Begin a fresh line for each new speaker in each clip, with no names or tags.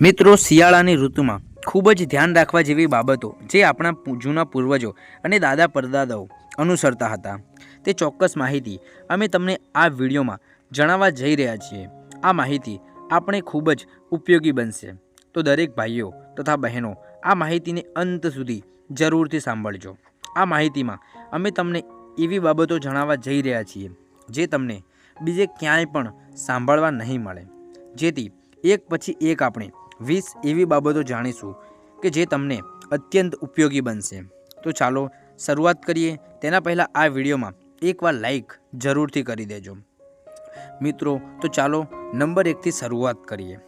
મિત્રો, શિયાળાની ઋતુમાં ખૂબ જ ધ્યાન રાખવા જેવી બાબતો જે આપણા જૂના પૂર્વજો અને દાદા પરદાદાઓ અનુસરતા હતા. તે ચોક્કસ માહિતી અમે તમને આ વિડીયોમાં જણાવવા જઈ રહ્યા છીએ. આ માહિતી આપણે ખૂબ જ ઉપયોગી બનશે. તો દરેક ભાઈઓ તથા બહેનો આ માહિતીને અંત સુધી જરૂરથી સાંભળજો. આ માહિતીમાં અમે તમને એવી બાબતો જણાવવા જઈ રહ્યા છીએ જે તમને બીજે ક્યાંય પણ સાંભળવા નહીં મળે. જેથી એક પછી એક આપણે વીસ એવી બાબતો જાણીશું કે જે તમને અત્યંત ઉપયોગી બનશે. તો ચાલો શરૂઆત કરીએ. તેના પહેલાં આ વિડીયોમાં એકવાર લાઈક જરૂરથી કરી દેજો. મિત્રો, તો ચાલો નંબર એકથી શરૂઆત કરીએ.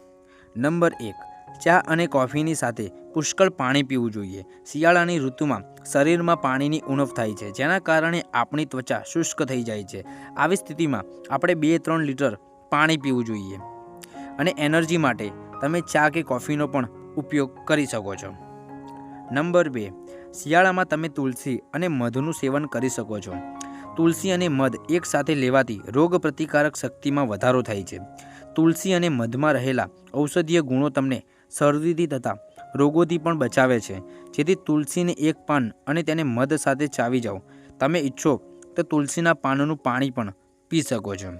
નંબર એક, ચા અને કોફીની સાથે પુષ્કળ પાણી પીવું જોઈએ. શિયાળાની ઋતુમાં શરીરમાં પાણીની ઉણપ થાય છે, જેના કારણે આપણી ત્વચા શુષ્ક થઈ જાય છે. આવી સ્થિતિમાં આપણે બે ત્રણ લીટર પાણી પીવું જોઈએ. અને એનર્જી માટે તમે ચા કે કોફીનો પણ ઉપયોગ કરી શકો છો. નંબર બે, શિયાળામાં તમે તુલસી અને મધનું સેવન કરી શકો છો. તુલસી અને મધ એકસાથે લેવાથી રોગપ્રતિકારક શક્તિમાં વધારો થાય છે. તુલસી અને મધમાં રહેલા ઔષધીય ગુણો તમને શરદીથી તથા રોગોથી પણ બચાવે છે. જેથી તુલસીને એક પાન અને તેને મધ સાથે ચાવી જાઓ. તમે ઈચ્છો તો તુલસીના પાનનું પાણી પણ પી શકો છો.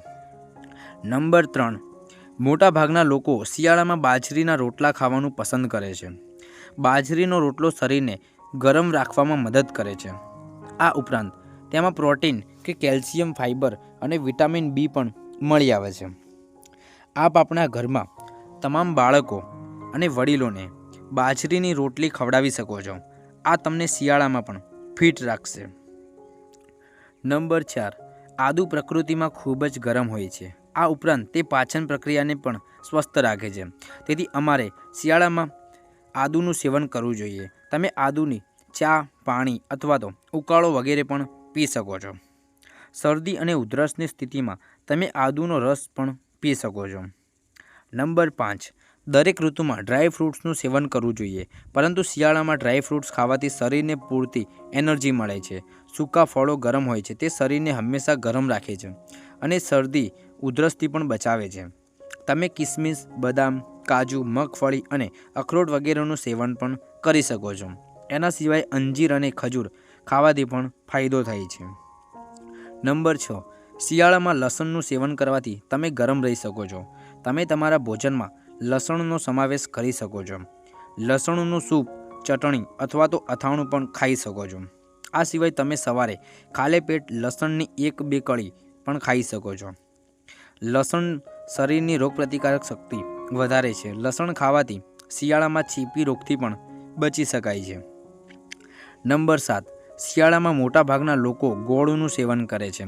નંબર ત્રણ મોટાભાગના લોકો શિયાળામાં બાજરીના રોટલા ખાવાનું પસંદ કરે છે. બાજરીનો રોટલો શરીરને ગરમ રાખવામાં મદદ કરે છે. આ ઉપરાંત, તેમાં પ્રોટીન કે કેલ્શિયમ ફાઇબર અને વિટામિન બી પણ મળી આવે છે. આપ આપણા ઘરમાં તમામ બાળકો અને વડીલોને બાજરીની રોટલી ખવડાવી શકો છો. આ તમને શિયાળામાં પણ ફિટ રાખશે. નંબર ચાર, આદુ પ્રકૃતિમાં ખૂબ જ ગરમ હોય છે. આ ઉપરાંત તે પાચન પ્રક્રિયાને પણ સ્વસ્થ રાખે છે. તેથી અમારે શિયાળામાં આદુનું સેવન કરવું જોઈએ. તમે આદુની ચા, પાણી અથવા તો ઉકાળો વગેરે પણ પી શકો છો. શરદી અને ઉધરસની સ્થિતિમાં તમે આદુનો રસ પણ પી શકો છો. નંબર પાંચ. દરેક ઋતુમાં ડ્રાય ફ્રૂટ્સનું સેવન કરવું જોઈએ. પરંતુ શિયાળામાં ડ્રાય ફ્રૂટ્સ ખાવાથી શરીરને પૂરતી એનર્જી મળે છે. સૂકા ફળો ગરમ હોય છે. તે શરીરને હંમેશા ગરમ રાખે છે. અને શરદી ઉધરસથી પણ બચાવે છે. તમે કિસમિસ, બદામ, કાજુ, મગફળી અને અખરોટ વગેરેનું સેવન પણ કરી શકો છો. એના સિવાય અંજીર અને ખજૂર ખાવાથી પણ ફાયદો થાય છે. નંબર છ. શિયાળામાં લસણનું સેવન કરવાથી તમે ગરમ રહી શકો છો. તમે તમારા ભોજનમાં લસણનો સમાવેશ કરી શકો છો. લસણનું સૂપ, ચટણી અથવા તો અથાણું પણ ખાઈ શકો છો. આ સિવાય તમે સવારે ખાલે પેટ લસણની એક બે કળી પણ ખાઈ શકો છો. લસણ શરીરની રોગપ્રતિકારક શક્તિ વધારે છે. લસણ ખાવાથી શિયાળામાં ચીપી રોગથી પણ બચી શકાય છે. નંબર સાત, શિયાળામાં મોટાભાગના લોકો ગોળનું સેવન કરે છે.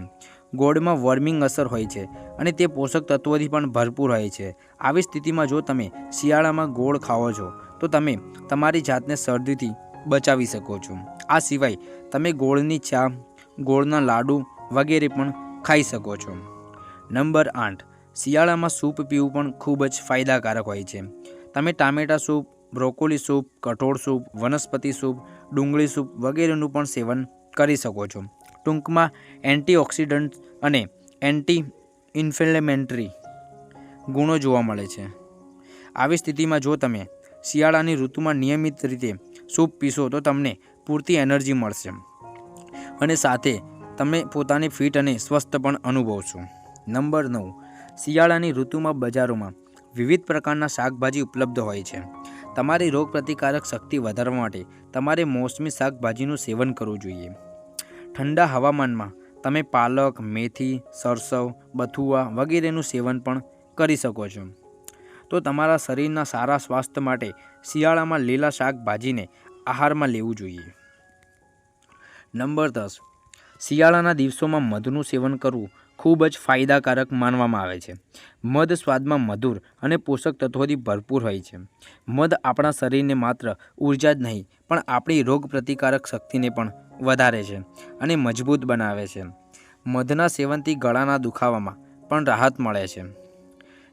ગોળમાં વર્મિંગ અસર હોય છે અને તે પોષક તત્વોથી પણ ભરપૂર હોય છે. આવી સ્થિતિમાં જો તમે શિયાળામાં ગોળ ખાઓ છો, તો તમે તમારી જાતને શરદીથી બચાવી શકો છો. આ સિવાય તમે ગોળની ચા, ગોળના લાડુ વગેરે પણ ખાઈ શકો છો. નંબર આઠ. શિયાળામાં સૂપ પીવું પણ ખૂબ જ ફાયદાકારક હોય છે. તમે ટામેટા સૂપ, બ્રોકોલી સૂપ, કઠોળ સૂપ, વનસ્પતિ સૂપ, ડુંગળી સૂપ વગેરેનું પણ સેવન કરી શકો છો. ટૂંકમાં, એન્ટીઓક્સિડન્ટ અને એન્ટી ઇન્ફ્લેમેન્ટરી ગુણો જોવા મળે છે. આવી સ્થિતિમાં જો તમે શિયાળાની ઋતુમાં નિયમિત રીતે સૂપ પીશો, તો તમને પૂરતી એનર્જી મળશે. અને સાથે તમે પોતાને ફિટ અને સ્વસ્થ પણ અનુભવશો. નંબર નવ, શિયાળાની ઋતુમાં બજારોમાં વિવિધ પ્રકારના શાકભાજી ઉપલબ્ધ હોય છે. તમારી રોગપ્રતિકારક શક્તિ વધારવા માટે તમારે મોસમી શાકભાજીનું સેવન કરવું જોઈએ. ઠંડા હવામાનમાં તમે પાલક, મેથી, સરસવ, બથુઆ વગેરેનું સેવન પણ કરી શકો છો. તો તમારા શરીરના સારા સ્વાસ્થ્ય માટે શિયાળામાં લીલા શાકભાજીને આહારમાં લેવું જોઈએ. નંબર દસ, શિયાળાના દિવસોમાં મધનું સેવન કરવું ખૂબ જ ફાયદાકારક માનવામાં આવે છે. મધ સ્વાદમાં મધુર અને પોષક તત્વોથી ભરપૂર હોય છે. મધ આપણા શરીરને માત્ર ઊર્જા જ નહીં, પણ આપણી રોગ પ્રતિકારક શક્તિને પણ વધારે છે અને મજબૂત બનાવે છે. મધના સેવનથી ગળાના દુખાવામાં પણ રાહત મળે છે.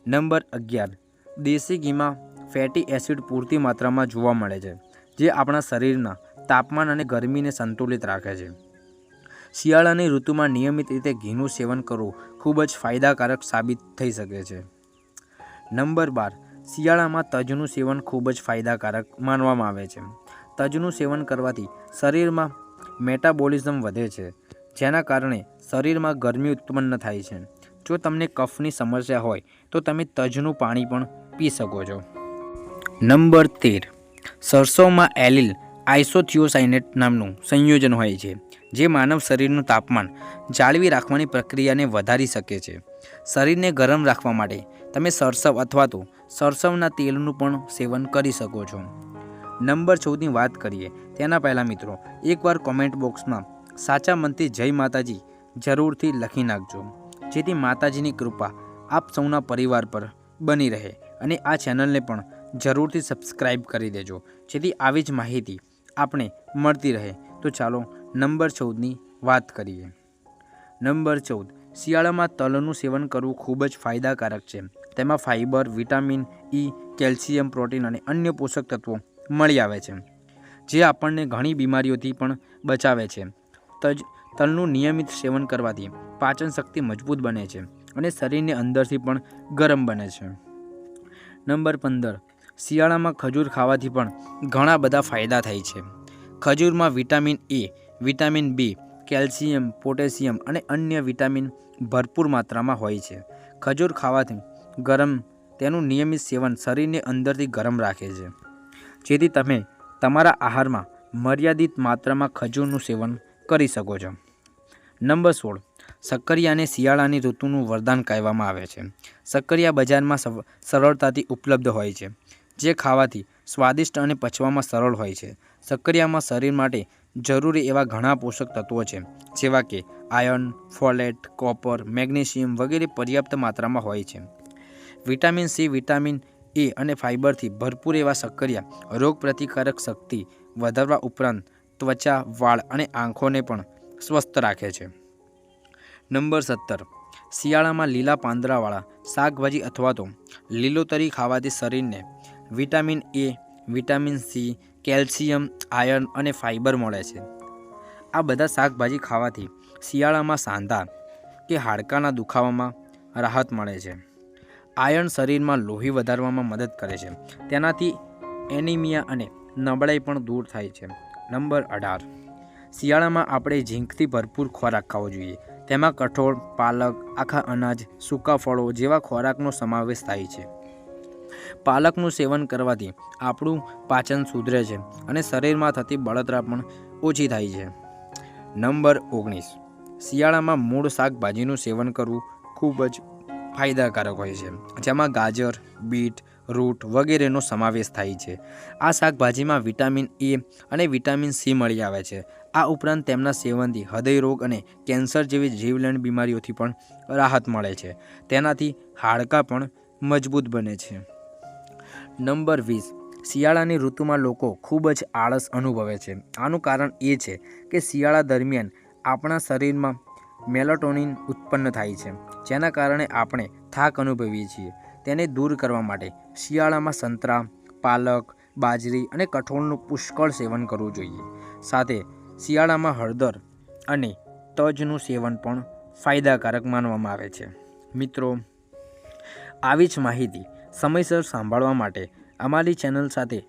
નંબર અગિયાર. દેશી ઘીમાં ફેટી એસિડ પૂરતી માત્રામાં જોવા મળે છે, જે આપણા શરીરના તાપમાન અને ગરમીને સંતુલિત રાખે છે. શિયાળાની ઋતુમાં નિયમિત રીતે ઘીનું સેવન કરવું ખૂબ જ ફાયદાકારક સાબિત થઈ શકે છે. નંબર બાર, શિયાળામાં તજનું સેવન ખૂબ જ ફાયદાકારક માનવામાં આવે છે. તજનું સેવન કરવાથી શરીરમાં મેટાબોલિઝમ વધે છે, જેના કારણે શરીરમાં ગરમી ઉત્પન્ન થાય છે. જો તમને કફની સમસ્યા હોય, તો તમે તજનું પાણી પણ પી શકો છો. નંબર તેર, સરસોમાં એલિલ આઇસોથિયોસાઇનેટ નામનું સંયોજન હોય છે. જે માનવ શરીરનું તાપમાન જાળવી રાખવાની પ્રક્રિયાને વધારી શકે છે. શરીરને ગરમ રાખવા માટે તમે સરસવ અથવા તો સરસવના તેલનું પણ સેવન કરી શકો છો. નંબર ચૌદની વાત કરીએ, તેના પહેલાં મિત્રો, એકવાર કોમેન્ટ બોક્સમાં સાચા મનથી જય માતાજી જરૂરથી લખી નાખજો. જેથી માતાજીની કૃપા આપ સૌના પરિવાર પર બની રહે અને આ ચેનલને પણ જરૂરથી સબસ્ક્રાઈબ કરી દેજો. જેથી આવી જ માહિતી આપણે મળતી રહે. તો ચાલો નંબર ચૌદની વાત કરીએ. નંબર ચૌદ. શિયાળામાં તલનું સેવન કરવું ખૂબ જ ફાયદાકારક છે. તેમાં fibre vitamin E calcium, protein અને અન્ય પોષક તત્વો મળી આવે છે, જે આપણને ઘણી બીમારીઓથી પણ બચાવે છે. તજ, તલનું નિયમિત સેવન કરવાથી પાચન શક્તિ મજબૂત બને છે અને શરીરની અંદરથી પણ ગરમ બને છે. નંબર પંદર. શિયાળામાં ખજૂર ખાવાથી પણ ઘણા બધા ફાયદા થાય છે. ખજૂરમાં vitamin A vitamin B, calcium, potassium અને અન્ય વિટામિન ભરપૂર માત્રામાં હોય છે. ખજૂર ખાવાથી ગરમ તેનું નિયમિત સેવન શરીરને અંદરથી ગરમ રાખે છે. જેથી તમે તમારા આહારમાં મર્યાદિત માત્રામાં ખજૂરનું સેવન કરી શકો છો. નંબર સોળ. સક્કરિયાને શિયાળાની ઋતુનું વરદાન કહેવામાં આવે છે. સક્કરિયા બજારમાં સરળતાથી ઉપલબ્ધ હોય છે. જે ખાવાથી સ્વાદિષ્ટ અને પચવામાં સરળ હોય છે. સક્કરિયામાં શરીર માટે જરૂરી એવા ઘણા પોષક તત્વો છે, જેવા કે આયર્ન, ફોલેટ, કોપર, મેગ્નેશિયમ વગેરે પર્યાપ્ત માત્રામાં હોય છે. વિટામિન સી, વિટામિન એ અને ફાઇબરથી ભરપૂર એવા સક્કરિયા રોગપ્રતિકારક શક્તિ વધારવા ઉપરાંત ત્વચા, વાળ અને આંખોને પણ સ્વસ્થ રાખે છે. નંબર સત્તર. શિયાળામાં લીલા પાંદડાવાળા શાકભાજી અથવા તો લીલોતરી ખાવાથી શરીરને vitamin A, vitamin C, calcium, iron અને ફાઇબર મળે છે. આ બધા શાકભાજી ખાવાથી શિયાળામાં સાંધા કે હાડકાના દુખાવામાં રાહત મળે છે. આયર્ન શરીરમાં લોહી વધારવામાં મદદ કરે છે. તેનાથી એનિમિયા અને નબળાઈ પણ દૂર થાય છે. નંબર અઢાર. શિયાળામાં આપણે ઝીંકથી ભરપૂર ખોરાક ખાવો જોઈએ. તેમાં કઠોળ, પાલક, આખા અનાજ, સૂકા ફળો જેવા ખોરાકનો સમાવેશ થાય છે. પાલકનું સેવન કરવાથી આપણું પાચન સુધરે છે અને શરીરમાં થતી બળતરા પણ ઓછી થાય છે. નંબર ઓગણીસ. શિયાળામાં મૂળ શાકભાજીનું સેવન કરવું ખૂબ જ ફાયદાકારક હોય છે. જેમાં ગાજર, બીટ, રૂટ વગેરેનો સમાવેશ થાય છે. આ શાકભાજીમાં વિટામિન એ અને વિટામિન સી મળી આવે છે. આ ઉપરાંત તેમના સેવનથી હૃદયરોગ અને કેન્સર જેવી જીવલેણ બીમારીઓથી પણ રાહત મળે છે. તેનાથી હાડકાં પણ મજબૂત બને છે. નંબર વીસ. શિયાળાની ઋતુમાં લોકો ખૂબ જ આળસ અનુભવે છે. આનું કારણ એ છે કે શિયાળા દરમિયાન આપણા શરીરમાં મેલાટોનિન ઉત્પન્ન થાય છે, જેના કારણે આપણે થાક અનુભવીએ છીએ. તેને દૂર કરવા માટે શિયાળામાં સંતરા, પાલક, બાજરી અને કઠોળનું પુષ્કળ સેવન કરવું જોઈએ. સાથે શિયાળામાં હળદર અને તજનું સેવન પણ ફાયદાકારક માનવામાં આવે છે. મિત્રો, આવી જ માહિતી સમયસર સાંભળવા માટે અમારી ચેનલ સાથે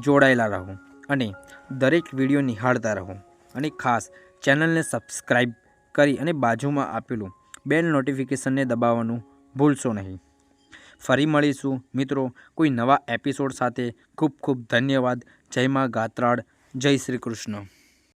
જોડાયેલા રહો અને દરેક વીડિયો નિહાળતા રહો. અને ખાસ ચેનલને સબસ્ક્રાઈબ કરી અને બાજુમાં આપેલું બેલ નોટિફિકેશનને દબાવવાનું ભૂલશો નહીં. ફરી મળીશું. મિત્રો, કોઈ નવા એપિસોડ સાથે ખૂબ ખૂબ ધન્યવાદ. જય મા ગાત્રાળ. જય શ્રી કૃષ્ણ.